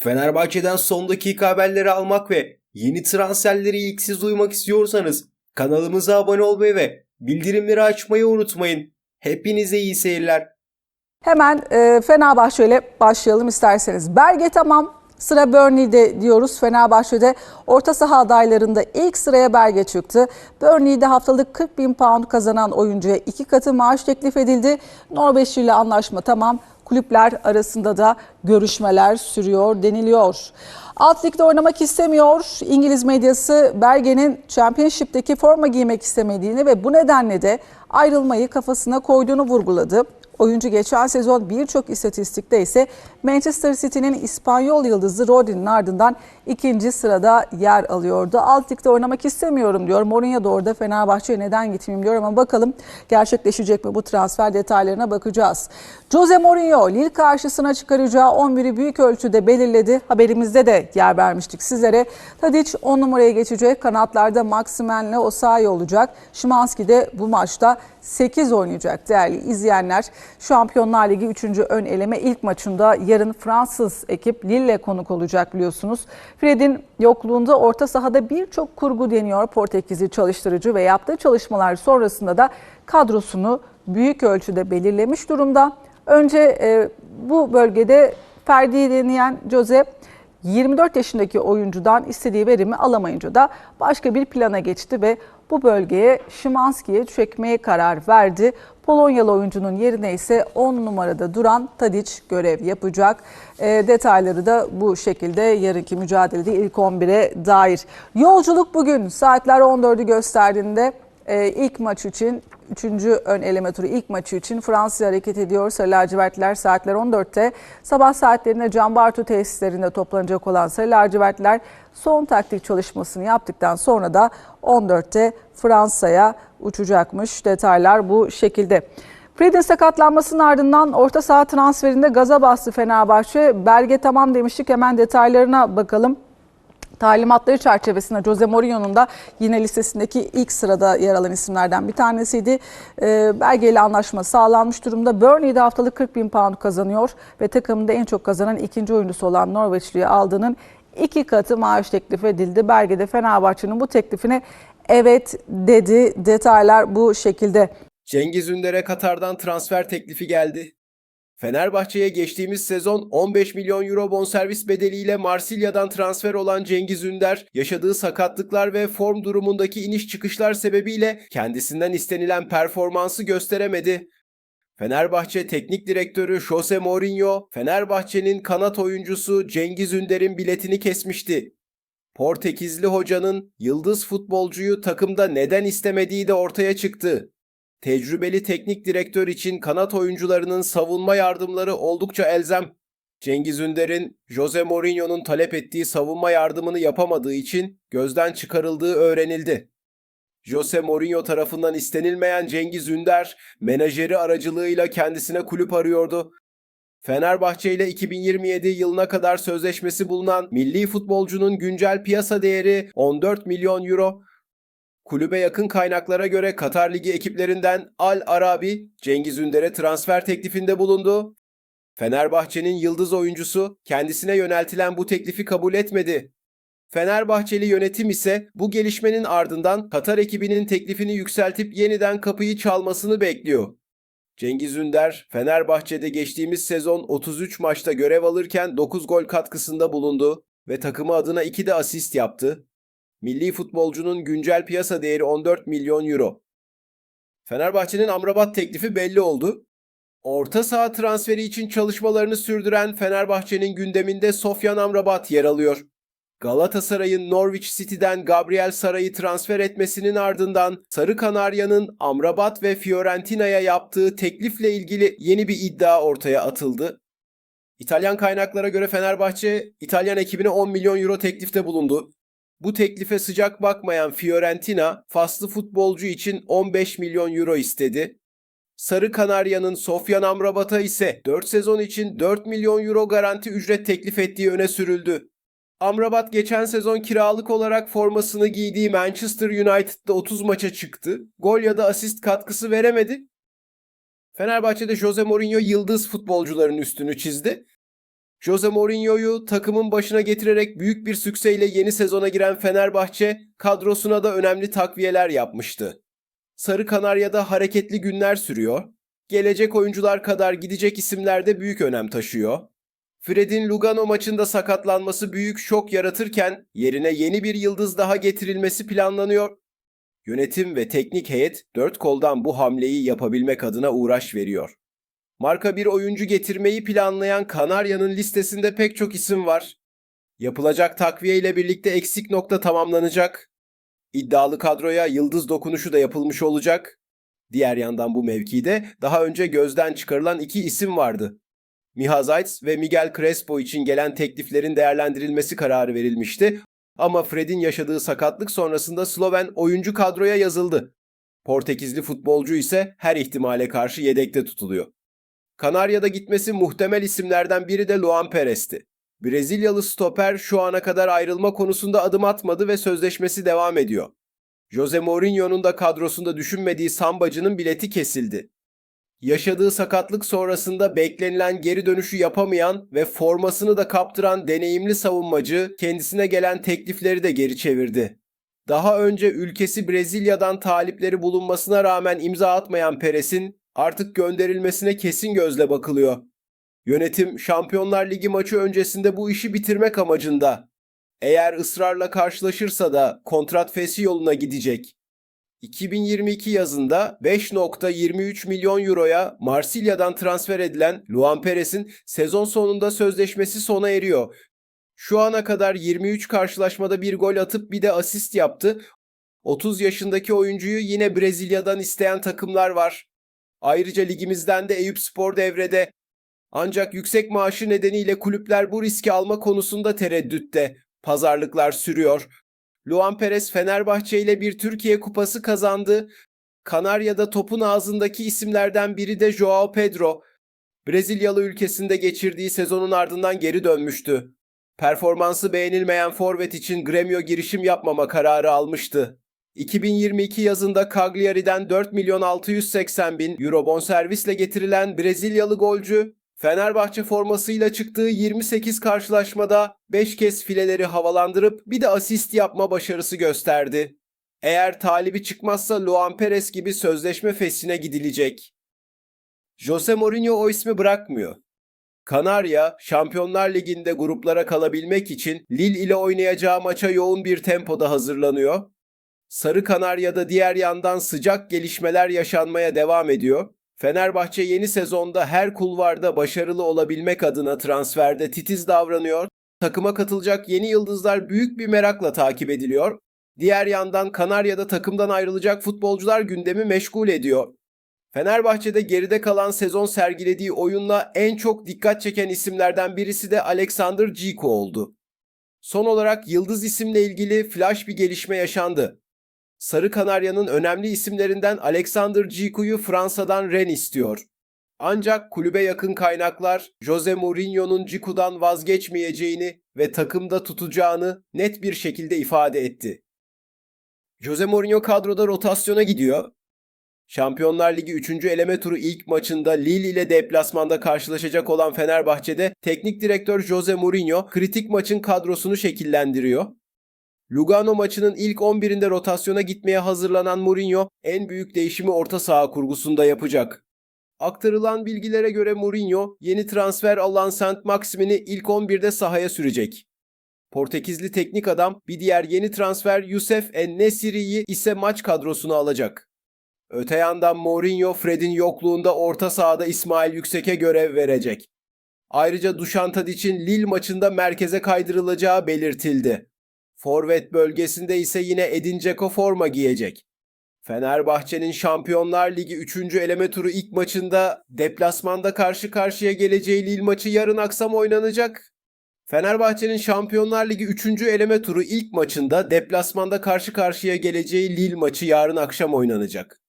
Fenerbahçe'den son dakika haberleri almak ve yeni transferleri ilk siz duymak istiyorsanız kanalımıza abone olmayı ve bildirimleri açmayı unutmayın. Hepinize iyi seyirler. Hemen e, Fenerbahçe ile başlayalım isterseniz. Belge tamam. Sıra Burnley'de diyoruz. Fenerbahçe'de orta saha adaylarında ilk sıraya Belge çıktı. Burnley'de haftalık 40 bin pound kazanan oyuncuya iki katı maaş teklif edildi. Norveçli ile anlaşma tamam. Kulüpler arasında da görüşmeler sürüyor deniliyor. Alt ligde oynamak istemiyor. İngiliz medyası Berge'nin Championship'teki forma giymek istemediğini ve bu nedenle de ayrılmayı kafasına koyduğunu vurguladı. Oyuncu geçen sezon birçok istatistikte ise Manchester City'nin İspanyol yıldızı Rodri'nin ardından ikinci sırada yer alıyordu. Alt ligde oynamak istemiyorum diyor. Mourinho da orada Fenerbahçe'ye neden gitmeyeyim diyor ama bakalım gerçekleşecek mi bu transfer detaylarına bakacağız. Jose Mourinho Lille karşısına çıkaracağı 11'i büyük ölçüde belirledi. Haberimizde de yer vermiştik sizlere. Tadic 10 numaraya geçecek. Kanatlarda Maximen'le Osayi olacak. Şimanski de bu maçta 8 oynayacak değerli izleyenler. Şampiyonlar Ligi 3. ön eleme ilk maçında yarın Fransız ekip Lille konuk olacak biliyorsunuz. Fred'in yokluğunda orta sahada birçok kurgu deniyor Portekizli çalıştırıcı ve yaptığı çalışmalar sonrasında da kadrosunu büyük ölçüde belirlemiş durumda. Önce e, bu bölgede Ferdi'yi deneyen Jose 24 yaşındaki oyuncudan istediği verimi alamayınca da başka bir plana geçti ve bu bölgeye Şimanski'ye çekmeye karar verdi. Polonyalı oyuncunun yerine ise 10 numarada duran Tadic görev yapacak. E, detayları da bu şekilde yarınki mücadelede ilk 11'e dair. Yolculuk bugün saatler 14'ü gösterdiğinde e, ilk maç için Üçüncü ön eleme turu ilk maçı için Fransa'ya hareket ediyor. Sarı lacivertliler saatler 14'te. Sabah saatlerinde Can Bartu tesislerinde toplanacak olan Sarı lacivertliler son taktik çalışmasını yaptıktan sonra da 14'te Fransa'ya uçacakmış. Detaylar bu şekilde. Fred'in sakatlanmasının ardından orta saha transferinde gaza bastı Fenerbahçe. Belge tamam demiştik hemen detaylarına bakalım. Talimatları çerçevesinde Jose Mourinho'nun da yine listesindeki ilk sırada yer alan isimlerden bir tanesiydi. E, belgeyle anlaşma sağlanmış durumda. Burnley'de haftalık 40 bin pound kazanıyor ve takımında en çok kazanan ikinci oyuncusu olan Norveçli'ye aldığının iki katı maaş teklif edildi. Belgede Fenerbahçe'nin bu teklifine evet dedi. Detaylar bu şekilde. Cengiz Ünder'e Katar'dan transfer teklifi geldi. Fenerbahçe'ye geçtiğimiz sezon 15 milyon euro bonservis bedeliyle Marsilya'dan transfer olan Cengiz Ünder, yaşadığı sakatlıklar ve form durumundaki iniş çıkışlar sebebiyle kendisinden istenilen performansı gösteremedi. Fenerbahçe Teknik Direktörü Jose Mourinho, Fenerbahçe'nin kanat oyuncusu Cengiz Ünder'in biletini kesmişti. Portekizli hocanın yıldız futbolcuyu takımda neden istemediği de ortaya çıktı. Tecrübeli teknik direktör için kanat oyuncularının savunma yardımları oldukça elzem. Cengiz Ünder'in Jose Mourinho'nun talep ettiği savunma yardımını yapamadığı için gözden çıkarıldığı öğrenildi. Jose Mourinho tarafından istenilmeyen Cengiz Ünder, menajeri aracılığıyla kendisine kulüp arıyordu. Fenerbahçe ile 2027 yılına kadar sözleşmesi bulunan milli futbolcunun güncel piyasa değeri 14 milyon euro, Kulübe yakın kaynaklara göre Katar Ligi ekiplerinden Al Arabi, Cengiz Ünder'e transfer teklifinde bulundu. Fenerbahçe'nin yıldız oyuncusu kendisine yöneltilen bu teklifi kabul etmedi. Fenerbahçeli yönetim ise bu gelişmenin ardından Katar ekibinin teklifini yükseltip yeniden kapıyı çalmasını bekliyor. Cengiz Ünder, Fenerbahçe'de geçtiğimiz sezon 33 maçta görev alırken 9 gol katkısında bulundu ve takımı adına 2 de asist yaptı. Milli futbolcunun güncel piyasa değeri 14 milyon euro. Fenerbahçe'nin Amrabat teklifi belli oldu. Orta saha transferi için çalışmalarını sürdüren Fenerbahçe'nin gündeminde Sofyan Amrabat yer alıyor. Galatasaray'ın Norwich City'den Gabriel Saray'ı transfer etmesinin ardından Sarı Kanarya'nın Amrabat ve Fiorentina'ya yaptığı teklifle ilgili yeni bir iddia ortaya atıldı. İtalyan kaynaklara göre Fenerbahçe, İtalyan ekibine 10 milyon euro teklifte bulundu. Bu teklife sıcak bakmayan Fiorentina, faslı futbolcu için 15 milyon euro istedi. Sarı Kanarya'nın Sofyan Amrabat'a ise 4 sezon için 4 milyon euro garanti ücret teklif ettiği öne sürüldü. Amrabat geçen sezon kiralık olarak formasını giydiği Manchester United'da 30 maça çıktı. Gol ya da asist katkısı veremedi. Fenerbahçe'de Jose Mourinho yıldız futbolcuların üstünü çizdi. Jose Mourinho'yu takımın başına getirerek büyük bir sükseyle yeni sezona giren Fenerbahçe kadrosuna da önemli takviyeler yapmıştı. Sarı Kanarya'da hareketli günler sürüyor. Gelecek oyuncular kadar gidecek isimler de büyük önem taşıyor. Fred'in Lugano maçında sakatlanması büyük şok yaratırken yerine yeni bir yıldız daha getirilmesi planlanıyor. Yönetim ve teknik heyet dört koldan bu hamleyi yapabilmek adına uğraş veriyor. Marka bir oyuncu getirmeyi planlayan Kanarya'nın listesinde pek çok isim var. Yapılacak takviye ile birlikte eksik nokta tamamlanacak. İddialı kadroya yıldız dokunuşu da yapılmış olacak. Diğer yandan bu mevkide daha önce gözden çıkarılan iki isim vardı. Miha Zayt ve Miguel Crespo için gelen tekliflerin değerlendirilmesi kararı verilmişti. Ama Fred'in yaşadığı sakatlık sonrasında Sloven oyuncu kadroya yazıldı. Portekizli futbolcu ise her ihtimale karşı yedekte tutuluyor. Kanarya'da gitmesi muhtemel isimlerden biri de Luan Perez'ti. Brezilyalı stoper şu ana kadar ayrılma konusunda adım atmadı ve sözleşmesi devam ediyor. Jose Mourinho'nun da kadrosunda düşünmediği sambacının bileti kesildi. Yaşadığı sakatlık sonrasında beklenilen geri dönüşü yapamayan ve formasını da kaptıran deneyimli savunmacı kendisine gelen teklifleri de geri çevirdi. Daha önce ülkesi Brezilya'dan talipleri bulunmasına rağmen imza atmayan Perez'in artık gönderilmesine kesin gözle bakılıyor. Yönetim Şampiyonlar Ligi maçı öncesinde bu işi bitirmek amacında. Eğer ısrarla karşılaşırsa da kontrat fesi yoluna gidecek. 2022 yazında 5.23 milyon euroya Marsilya'dan transfer edilen Luan Perez'in sezon sonunda sözleşmesi sona eriyor. Şu ana kadar 23 karşılaşmada bir gol atıp bir de asist yaptı. 30 yaşındaki oyuncuyu yine Brezilya'dan isteyen takımlar var. Ayrıca ligimizden de Eyüp Spor devrede. Ancak yüksek maaşı nedeniyle kulüpler bu riski alma konusunda tereddütte. Pazarlıklar sürüyor. Luan Perez Fenerbahçe ile bir Türkiye Kupası kazandı. Kanarya'da topun ağzındaki isimlerden biri de Joao Pedro. Brezilyalı ülkesinde geçirdiği sezonun ardından geri dönmüştü. Performansı beğenilmeyen forvet için Gremio girişim yapmama kararı almıştı. 2022 yazında Cagliari'den 4 milyon 680 bin euro bonservisle getirilen Brezilyalı golcü, Fenerbahçe formasıyla çıktığı 28 karşılaşmada 5 kez fileleri havalandırıp bir de asist yapma başarısı gösterdi. Eğer talibi çıkmazsa Luan Perez gibi sözleşme fesine gidilecek. Jose Mourinho o ismi bırakmıyor. Kanarya, Şampiyonlar Ligi'nde gruplara kalabilmek için Lille ile oynayacağı maça yoğun bir tempoda hazırlanıyor. Sarı Kanarya'da diğer yandan sıcak gelişmeler yaşanmaya devam ediyor. Fenerbahçe yeni sezonda her kulvarda başarılı olabilmek adına transferde titiz davranıyor. Takıma katılacak yeni yıldızlar büyük bir merakla takip ediliyor. Diğer yandan Kanarya'da takımdan ayrılacak futbolcular gündemi meşgul ediyor. Fenerbahçe'de geride kalan sezon sergilediği oyunla en çok dikkat çeken isimlerden birisi de Alexander Ciko oldu. Son olarak Yıldız isimle ilgili flash bir gelişme yaşandı. Sarı Kanarya'nın önemli isimlerinden Alexander Ciko'yu Fransa'dan Rennes istiyor. Ancak kulübe yakın kaynaklar Jose Mourinho'nun Ciku'dan vazgeçmeyeceğini ve takımda tutacağını net bir şekilde ifade etti. Jose Mourinho kadroda rotasyona gidiyor. Şampiyonlar Ligi 3. eleme turu ilk maçında Lille ile deplasmanda karşılaşacak olan Fenerbahçe'de teknik direktör Jose Mourinho kritik maçın kadrosunu şekillendiriyor. Lugano maçının ilk 11'inde rotasyona gitmeye hazırlanan Mourinho en büyük değişimi orta saha kurgusunda yapacak. Aktarılan bilgilere göre Mourinho yeni transfer alan Saint Maximin'i ilk 11'de sahaya sürecek. Portekizli teknik adam bir diğer yeni transfer Youssef En-Nesyri'yi ise maç kadrosuna alacak. Öte yandan Mourinho Fred'in yokluğunda orta sahada İsmail Yüksek'e görev verecek. Ayrıca Dušan Tadic'in Lille maçında merkeze kaydırılacağı belirtildi. Forvet bölgesinde ise yine Edin Dzeko forma giyecek. Fenerbahçe'nin Şampiyonlar Ligi 3. eleme turu ilk maçında deplasmanda karşı karşıya geleceği Lille maçı yarın akşam oynanacak. Fenerbahçe'nin Şampiyonlar Ligi 3. eleme turu ilk maçında deplasmanda karşı karşıya geleceği Lille maçı yarın akşam oynanacak.